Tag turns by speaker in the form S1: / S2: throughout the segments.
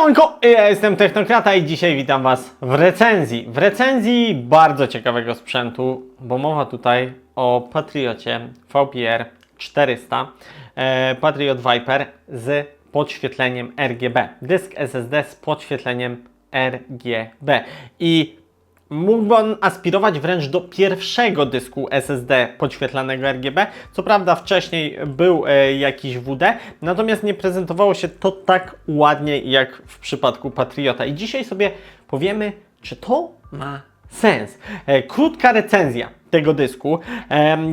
S1: Siemanko, ja jestem Technokrata i dzisiaj witam Was w recenzji. W recenzji bardzo ciekawego sprzętu, bo mowa tutaj o Patriocie VPR 400, e, Patriot Viper z podświetleniem RGB. Dysk SSD z podświetleniem RGB. I Mógłby on aspirować wręcz do pierwszego dysku SSD podświetlanego RGB. Co prawda wcześniej był e, jakiś WD, natomiast nie prezentowało się to tak ładnie jak w przypadku Patriota. I dzisiaj sobie powiemy, czy to ma sens. E, krótka recenzja tego dysku.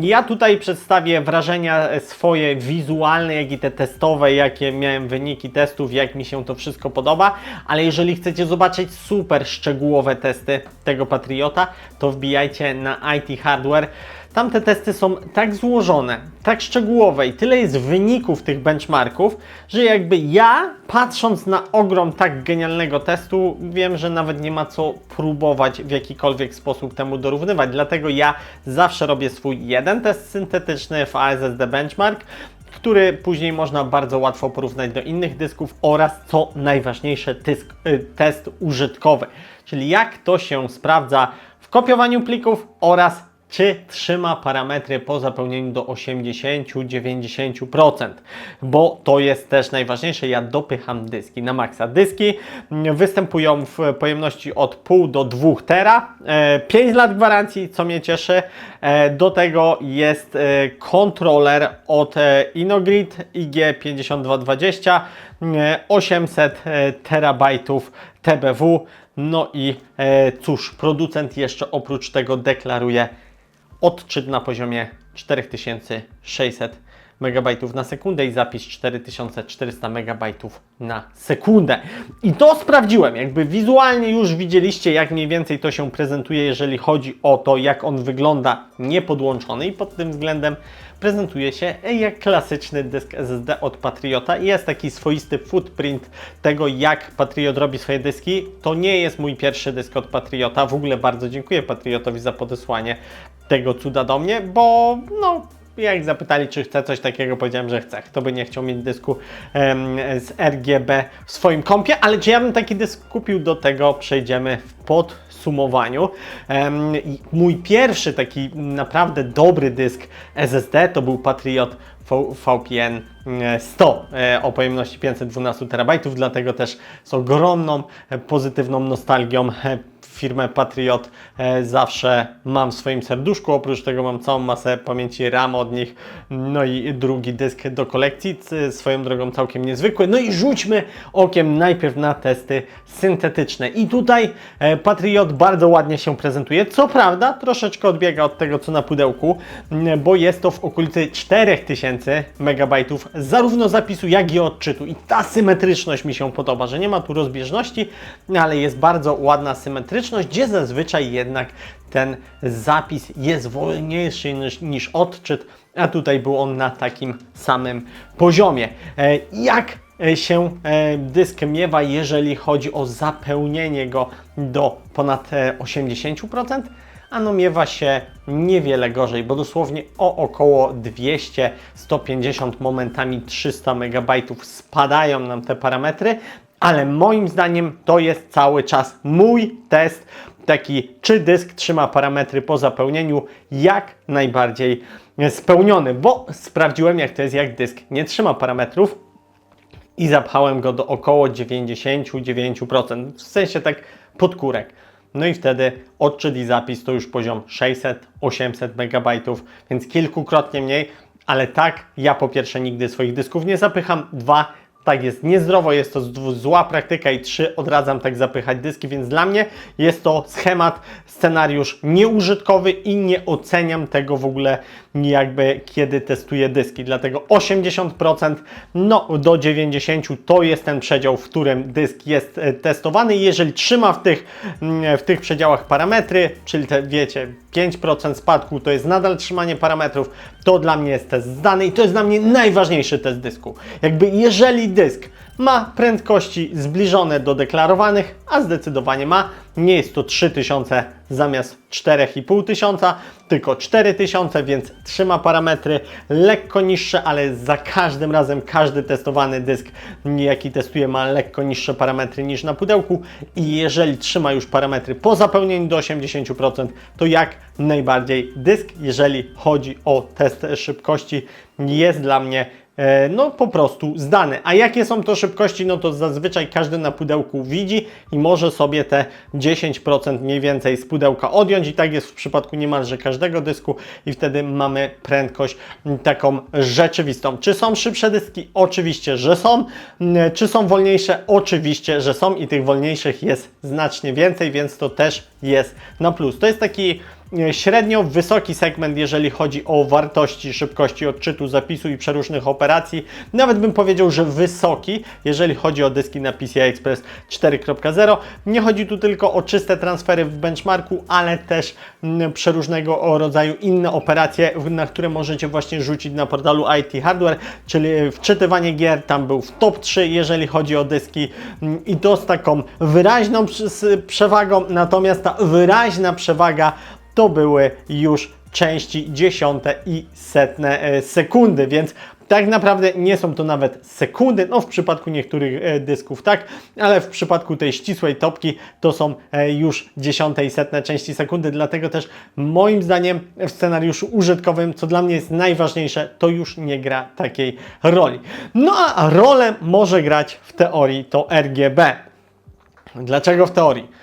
S1: Ja tutaj przedstawię wrażenia swoje wizualne, jak i te testowe, jakie miałem wyniki testów, jak mi się to wszystko podoba, ale jeżeli chcecie zobaczyć super szczegółowe testy tego Patriota, to wbijajcie na IT Hardware. Tam te testy są tak złożone, tak szczegółowe i tyle jest wyników tych benchmarków, że jakby ja, patrząc na ogrom tak genialnego testu, wiem, że nawet nie ma co próbować w jakikolwiek sposób temu dorównywać. Dlatego ja zawsze robię swój jeden test syntetyczny w ASSD Benchmark, który później można bardzo łatwo porównać do innych dysków oraz co najważniejsze y, test użytkowy, czyli jak to się sprawdza w kopiowaniu plików oraz czy trzyma parametry po zapełnieniu do 80-90%, bo to jest też najważniejsze. Ja dopycham dyski na maksa. Dyski mm, występują w pojemności od pół do 2 tera, e, 5 lat gwarancji, co mnie cieszy. E, Do tego jest e, kontroler od e, Inogrid IG5220, e, 800 e, terabajtów TBW. No i e, cóż, producent jeszcze oprócz tego deklaruje odczyt na poziomie 4600 MB na sekundę i zapis 4400 MB na sekundę. I to sprawdziłem, jakby wizualnie już widzieliście jak mniej więcej to się prezentuje, jeżeli chodzi o to jak on wygląda niepodłączony i pod tym względem prezentuje się jak klasyczny dysk SSD od Patriota. Jest taki swoisty footprint tego, jak Patriot robi swoje dyski. To nie jest mój pierwszy dysk od Patriota. W ogóle bardzo dziękuję Patriotowi za podesłanie tego cuda do mnie, bo no, jak zapytali, czy chcę coś takiego, powiedziałem, że chcę. Kto by nie chciał mieć dysku em, z RGB w swoim kompie, ale czy ja bym taki dysk kupił, do tego przejdziemy w podsumowaniu. Mój pierwszy taki naprawdę dobry dysk SSD to był Patriot VPN 100 e, o pojemności 512 terabajtów, dlatego też z ogromną e, pozytywną nostalgią e, firmę Patriot e, zawsze mam w swoim serduszku. Oprócz tego mam całą masę pamięci RAM od nich. No i drugi dysk do kolekcji, swoją drogą całkiem niezwykły. No i rzućmy okiem najpierw na testy syntetyczne. I tutaj e, Patriot bardzo ładnie się prezentuje. Co prawda, troszeczkę odbiega od tego, co na pudełku, bo jest to w okolicy 4000 MB zarówno zapisu, jak i odczytu. I ta symetryczność mi się podoba, że nie ma tu rozbieżności, ale jest bardzo ładna symetryczność, gdzie zazwyczaj jednak ten zapis jest wolniejszy niż, niż odczyt, a tutaj był on na takim samym poziomie. E, Jak e, się e, dysk miewa, jeżeli chodzi o zapełnienie go do ponad e, 80%? Ano miewa się niewiele gorzej, bo dosłownie o około 200-150 momentami 300 MB spadają nam te parametry, ale moim zdaniem to jest cały czas mój test taki, czy dysk trzyma parametry po zapełnieniu jak najbardziej spełniony, bo sprawdziłem jak to jest, jak dysk nie trzyma parametrów, i zapchałem go do około 99%, w sensie tak podkórek. No i wtedy odczyt i zapis to już poziom 600-800 MB, więc kilkukrotnie mniej, ale tak ja po pierwsze nigdy swoich dysków nie zapycham, dwa tak jest niezdrowo, jest to zła praktyka i trzy, odradzam tak zapychać dyski, więc dla mnie jest to schemat, scenariusz nieużytkowy i nie oceniam tego w ogóle jakby kiedy testuję dyski, dlatego 80% no do 90% to jest ten przedział, w którym dysk jest e, testowany jeżeli trzyma w tych, mm, w tych przedziałach parametry, czyli te wiecie 5% spadku to jest nadal trzymanie parametrów, to dla mnie jest test zdany i to jest dla mnie najważniejszy test dysku. Jakby jeżeli dysk. Ma prędkości zbliżone do deklarowanych, a zdecydowanie ma. Nie jest to 3000 zamiast 4500, tylko 4000, więc trzyma parametry. Lekko niższe, ale za każdym razem każdy testowany dysk, jaki testuję, ma lekko niższe parametry niż na pudełku. I jeżeli trzyma już parametry po zapełnieniu do 80%, to jak najbardziej dysk, jeżeli chodzi o test szybkości, jest dla mnie no po prostu zdane. A jakie są to szybkości? No to zazwyczaj każdy na pudełku widzi i może sobie te 10% mniej więcej z pudełka odjąć i tak jest w przypadku niemalże każdego dysku i wtedy mamy prędkość taką rzeczywistą. Czy są szybsze dyski? Oczywiście, że są. Czy są wolniejsze? Oczywiście, że są i tych wolniejszych jest znacznie więcej, więc to też jest na plus. To jest taki e, średnio wysoki segment, jeżeli chodzi o wartości szybkości odczytu, zapisu i przeróżnych operacji. Nawet bym powiedział, że wysoki, jeżeli chodzi o dyski na PCI Express 4.0. Nie chodzi tu tylko o czyste transfery w benchmarku, ale też mm, przeróżnego rodzaju inne operacje, na które możecie właśnie rzucić na portalu IT Hardware, czyli wczytywanie gier, tam był w top 3, jeżeli chodzi o dyski mm, i to z taką wyraźną przewagą, natomiast ta wyraźna przewaga to były już części dziesiąte i setne e, sekundy, więc tak naprawdę nie są to nawet sekundy, no w przypadku niektórych e, dysków tak, ale w przypadku tej ścisłej topki to są e, już dziesiąte i setne części sekundy, dlatego też moim zdaniem w scenariuszu użytkowym, co dla mnie jest najważniejsze, to już nie gra takiej roli. No a rolę może grać w teorii to RGB. Dlaczego w teorii?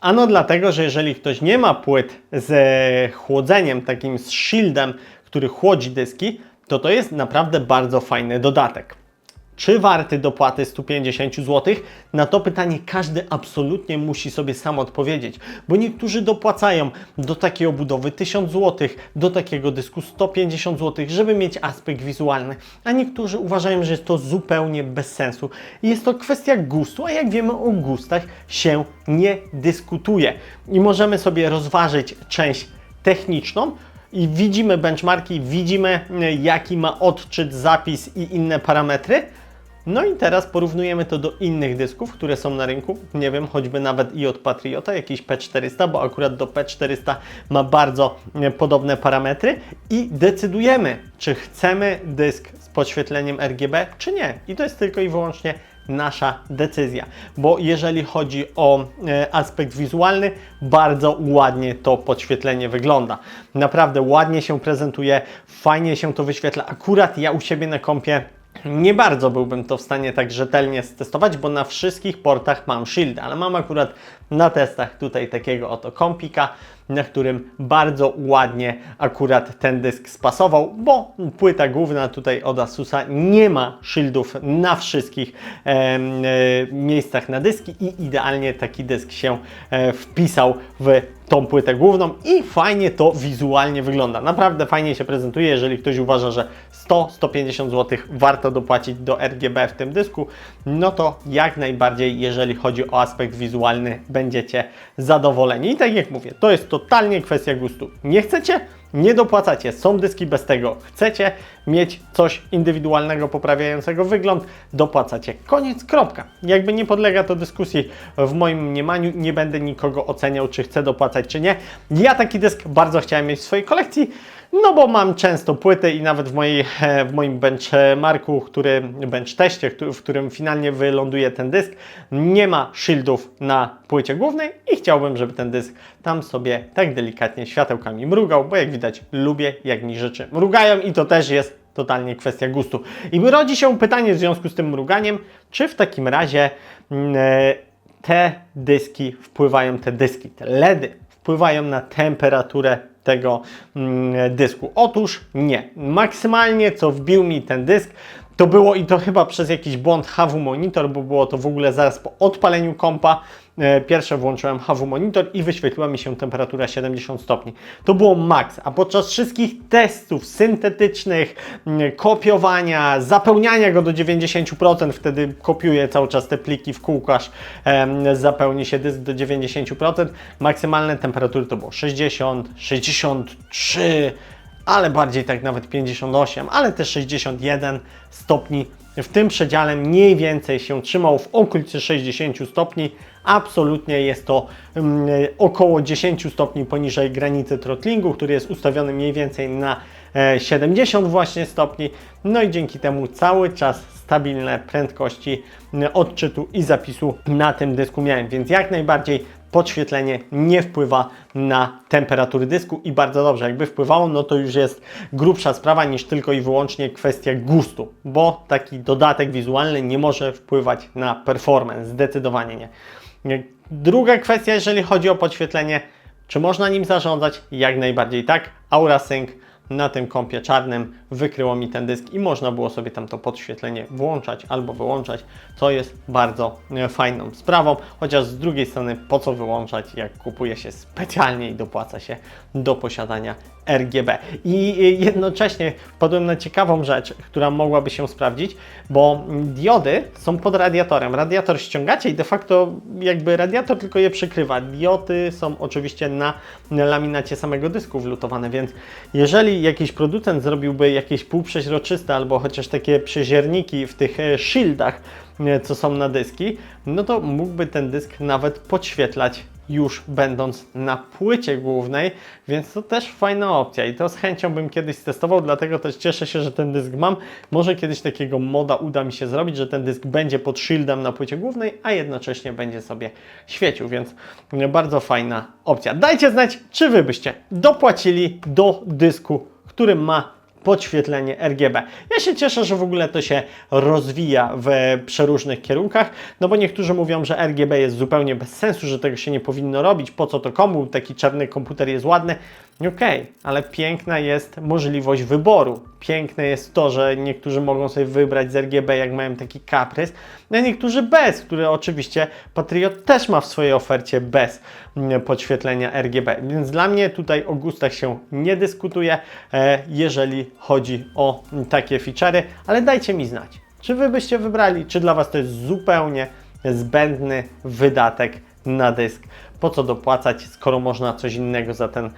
S1: Ano dlatego, że jeżeli ktoś nie ma płyt z chłodzeniem, takim z shieldem, który chłodzi dyski, to to jest naprawdę bardzo fajny dodatek. Czy warty dopłaty 150 zł? Na to pytanie każdy absolutnie musi sobie sam odpowiedzieć, bo niektórzy dopłacają do takiej obudowy 1000 zł, do takiego dysku 150 zł, żeby mieć aspekt wizualny, a niektórzy uważają, że jest to zupełnie bez sensu. Jest to kwestia gustu, a jak wiemy o gustach się nie dyskutuje. I możemy sobie rozważyć część techniczną, i widzimy benchmarki, widzimy e, jaki ma odczyt, zapis i inne parametry. No i teraz porównujemy to do innych dysków, które są na rynku. Nie wiem, choćby nawet i od Patriota, jakiś P400, bo akurat do P400 ma bardzo e, podobne parametry i decydujemy, czy chcemy dysk z podświetleniem RGB, czy nie. I to jest tylko i wyłącznie nasza decyzja, bo jeżeli chodzi o e, aspekt wizualny, bardzo ładnie to podświetlenie wygląda. Naprawdę ładnie się prezentuje, fajnie się to wyświetla. Akurat ja u siebie na kompie nie bardzo byłbym to w stanie tak rzetelnie stestować, bo na wszystkich portach mam shield, ale mam akurat na testach tutaj takiego oto kompika, na którym bardzo ładnie akurat ten dysk spasował, bo płyta główna tutaj od Asusa nie ma shieldów na wszystkich em, e, miejscach na dyski i idealnie taki dysk się e, wpisał w tą płytę główną i fajnie to wizualnie wygląda. Naprawdę fajnie się prezentuje, jeżeli ktoś uważa, że 100-150 zł warto dopłacić do RGB w tym dysku, no to jak najbardziej, jeżeli chodzi o aspekt wizualny, będziecie zadowoleni. I tak jak mówię, to jest totalnie kwestia gustu. Nie chcecie? Nie dopłacacie, są dyski bez tego. Chcecie mieć coś indywidualnego, poprawiającego wygląd, dopłacacie. Koniec, kropka. Jakby nie podlega to dyskusji w moim mniemaniu, nie będę nikogo oceniał, czy chce dopłacać, czy nie. Ja taki dysk bardzo chciałem mieć w swojej kolekcji, no bo mam często płyty i nawet w, mojej, e, w moim benchmarku, który, bench teście, w którym finalnie wyląduje ten dysk, nie ma shieldów na płycie głównej i chciałbym, żeby ten dysk tam sobie tak delikatnie światełkami mrugał, bo jak widać lubię, jak mi rzeczy mrugają i to też jest totalnie kwestia gustu. I rodzi się pytanie w związku z tym mruganiem, czy w takim razie mm, e, te dyski wpływają, te dyski, te LEDy wpływają na temperaturę tego mm, dysku. Otóż nie. Maksymalnie co wbił mi ten dysk, to było i to chyba przez jakiś błąd HW Monitor, bo było to w ogóle zaraz po odpaleniu kompa. E, Pierwsze włączyłem HW Monitor i wyświetliła mi się temperatura 70 stopni. To było max, a podczas wszystkich testów syntetycznych, mm, kopiowania, zapełniania go do 90%, wtedy kopiuję cały czas te pliki w kółko, aż zapełni się dysk do 90%. Maksymalne temperatury to było 60, 63, ale bardziej tak nawet 58, ale też 61 stopni w tym przedziale mniej więcej się trzymał w okolicy 60 stopni. Absolutnie jest to mm, około 10 stopni poniżej granicy throttlingu, który jest ustawiony mniej więcej na e, 70 właśnie stopni. No i dzięki temu cały czas stabilne prędkości m, odczytu i zapisu na tym dysku miałem, więc jak najbardziej podświetlenie nie wpływa na temperatury dysku i bardzo dobrze, jakby wpływało, no to już jest grubsza sprawa niż tylko i wyłącznie kwestia gustu, bo taki dodatek wizualny nie może wpływać na performance, zdecydowanie nie. Druga kwestia, jeżeli chodzi o podświetlenie, czy można nim zarządzać? Jak najbardziej tak. AuraSync na tym kompie czarnym wykryło mi ten dysk i można było sobie tam to podświetlenie włączać albo wyłączać, co jest bardzo e, fajną sprawą, chociaż z drugiej strony po co wyłączać, jak kupuje się specjalnie i dopłaca się do posiadania RGB. I e, jednocześnie wpadłem na ciekawą rzecz, która mogłaby się sprawdzić, bo diody są pod radiatorem. Radiator ściągacie i de facto jakby radiator tylko je przykrywa. Diody są oczywiście na laminacie samego dysku wlutowane, więc jeżeli jakiś producent zrobiłby jakieś półprzeźroczyste albo chociaż takie przezierniki w tych e, shieldach, e, co są na dyski, no to mógłby ten dysk nawet podświetlać już będąc na płycie głównej, więc to też fajna opcja i to z chęcią bym kiedyś testował, dlatego też cieszę się, że ten dysk mam. Może kiedyś takiego moda uda mi się zrobić, że ten dysk będzie pod shieldem na płycie głównej, a jednocześnie będzie sobie świecił, więc bardzo fajna opcja. Dajcie znać, czy Wy byście dopłacili do dysku, który ma podświetlenie RGB. Ja się cieszę, że w ogóle to się rozwija w przeróżnych kierunkach, no bo niektórzy mówią, że RGB jest zupełnie bez sensu, że tego się nie powinno robić, po co to komu, taki czarny komputer jest ładny. Okej, okay, ale piękna jest możliwość wyboru. Piękne jest to, że niektórzy mogą sobie wybrać z RGB, jak mają taki kaprys, a niektórzy bez, który oczywiście Patriot też ma w swojej ofercie bez mm, podświetlenia RGB. Więc dla mnie tutaj o gustach się nie dyskutuje, e, jeżeli chodzi o takie feature'y, ale dajcie mi znać, czy Wy byście wybrali, czy dla Was to jest zupełnie zbędny wydatek na dysk. Po co dopłacać, skoro można coś innego za ten,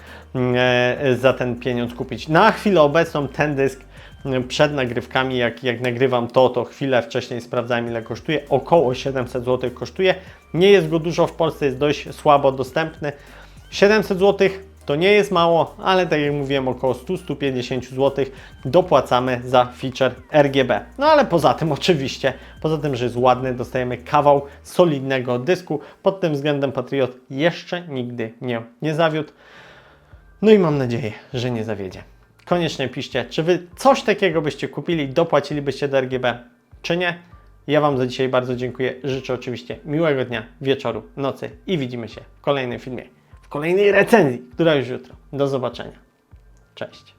S1: e, za ten pieniądz kupić? Na chwilę obecną ten dysk przed nagrywkami, jak, jak nagrywam to, to chwilę wcześniej sprawdzałem ile kosztuje. Około 700 zł kosztuje. Nie jest go dużo w Polsce, jest dość słabo dostępny. 700 zł to nie jest mało, ale tak jak mówiłem, około 100-150 zł dopłacamy za feature RGB. No ale poza tym oczywiście, poza tym, że jest ładny, dostajemy kawał solidnego dysku. Pod tym względem Patriot jeszcze nigdy nie, nie zawiódł. No i mam nadzieję, że nie zawiedzie. Koniecznie piszcie, czy Wy coś takiego byście kupili, dopłacilibyście do RGB, czy nie. Ja Wam za dzisiaj bardzo dziękuję. Życzę oczywiście miłego dnia, wieczoru, nocy i widzimy się w kolejnym filmie kolejnej recenzji, która już jutro. Do zobaczenia. Cześć.